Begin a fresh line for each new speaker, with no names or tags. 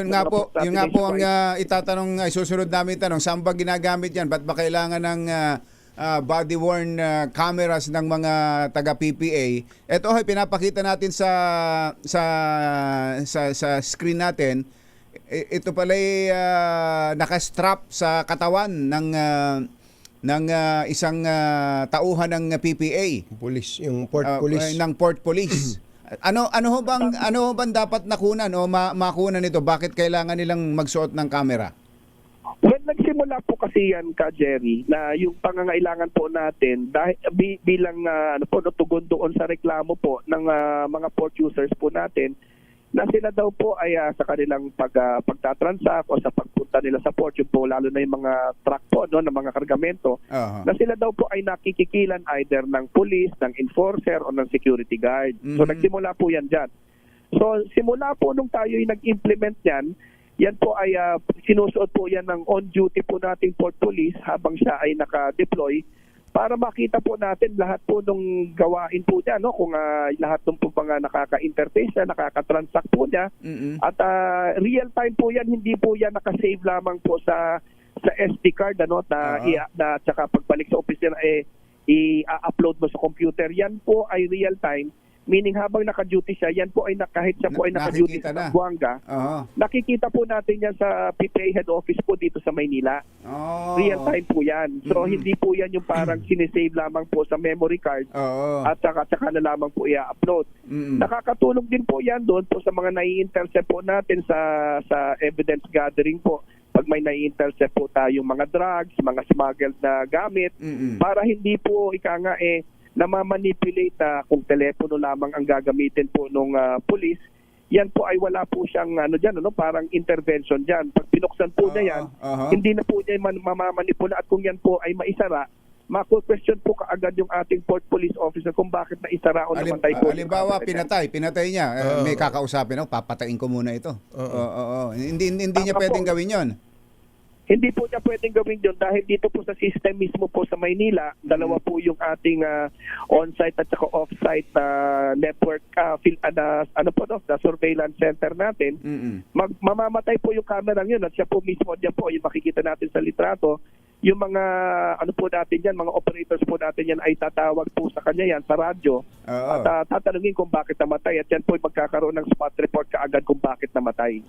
yun nga po, yun nga po ang ah, itatanong, ay susunod namin tanong, saan ba ginagamit yan? Ba't ba kailangan ng ah, ah, body-worn ah, cameras ng mga taga-PPA? Ito ay pinapakita natin sa sa sa, sa screen natin. Ito pala ay ah, nakastrap sa katawan ng ah, ng ah, isang ah, tauhan ng PPA.
Police, yung port
Ah,
police.
eh, ng port police. ano ano ho bang ano bang dapat nakunan o ma- makunan nito? Bakit kailangan nilang magsuot ng camera?
When nagsimula po kasi yan ka Jerry na yung pangangailangan po natin dahil bi- bilang ah, ano po no, tugon doon sa reklamo po ng ah, mga port users po natin na sila daw po ay ah, sa kanilang pag ah, pagtatransact o sa pagpunta nila sa port yung po lalo na yung mga truck po no ng mga kargamento
Aha.
na sila daw po ay nakikikilan either ng police, ng enforcer o ng security guard. So
Mhm.
nagsimula po yan dyan. So simula po nung tayo ay nag-implement yan, yan po ay ah, sinusuot po yan ng on-duty po nating port police habang siya ay naka-deploy para makita po natin lahat po nung gawain po niya, no? kung ah, lahat ng po mga nakaka-interface niya, nakaka-transact po niya,
Mm-mm.
at ah, real time po 'yan, hindi po 'yan naka-save lamang po sa sa SD card ano na i na tsaka pagbalik sa opisina eh i-upload mo sa computer. Yan po ay real time meaning habang naka-duty siya, yan po ay na, kahit siya po ay
Na-
naka-duty
nakikita
sa
na.
Buanga,
Oo.
nakikita po natin yan sa PPA head office po dito sa Maynila.
Oo.
Real time po yan. So
Mhm.
hindi po yan yung parang sinisave lamang po sa memory card
Oo.
at saka, saka na lamang po i-upload.
Mm-mm.
Nakakatulong din po 'yan doon po sa mga nai-intercept po natin sa sa evidence gathering po. Pag may nai-intercept po tayong mga drugs, mga smuggled na gamit
Mm-mm.
para hindi po ika nga eh namamanipulate na kung telepono lamang ang gagamitin po nung ah, police. Yan po ay wala po siyang ano diyan ano parang intervention diyan. Pag binuksan po niya yan,
Aha.
hindi na po niya man, mamamanipula at kung yan po ay maisara, mako-question po kaagad yung ating port police officer kung bakit naisara o
Alim,
namatay po. yung
alimbawa,
camera niya.
pinatay, pinatay niya.
Oo.
may kakausapin ako, papatayin ko muna ito. Oo,
Oo.
oo. Hindi, hindi, hindi niya pwedeng
po.
gawin yon.
Hindi po niya pwedeng gawin yun dahil dito po sa system mismo po sa Maynila, dalawa po yung ating ah, on-site at saka off-site ah, network, fil- ah, na- ano po no, the surveillance center natin.
Mm-mm.
Mag, mamamatay po yung camera yun at siya po mismo dyan po, yung makikita natin sa litrato, yung mga ano po natin yan, mga operators po natin yan ay tatawag po sa kanya yan sa radyo
Oo.
at ah, tatanungin kung bakit namatay at yan po ay magkakaroon ng spot report kaagad kung bakit namatay.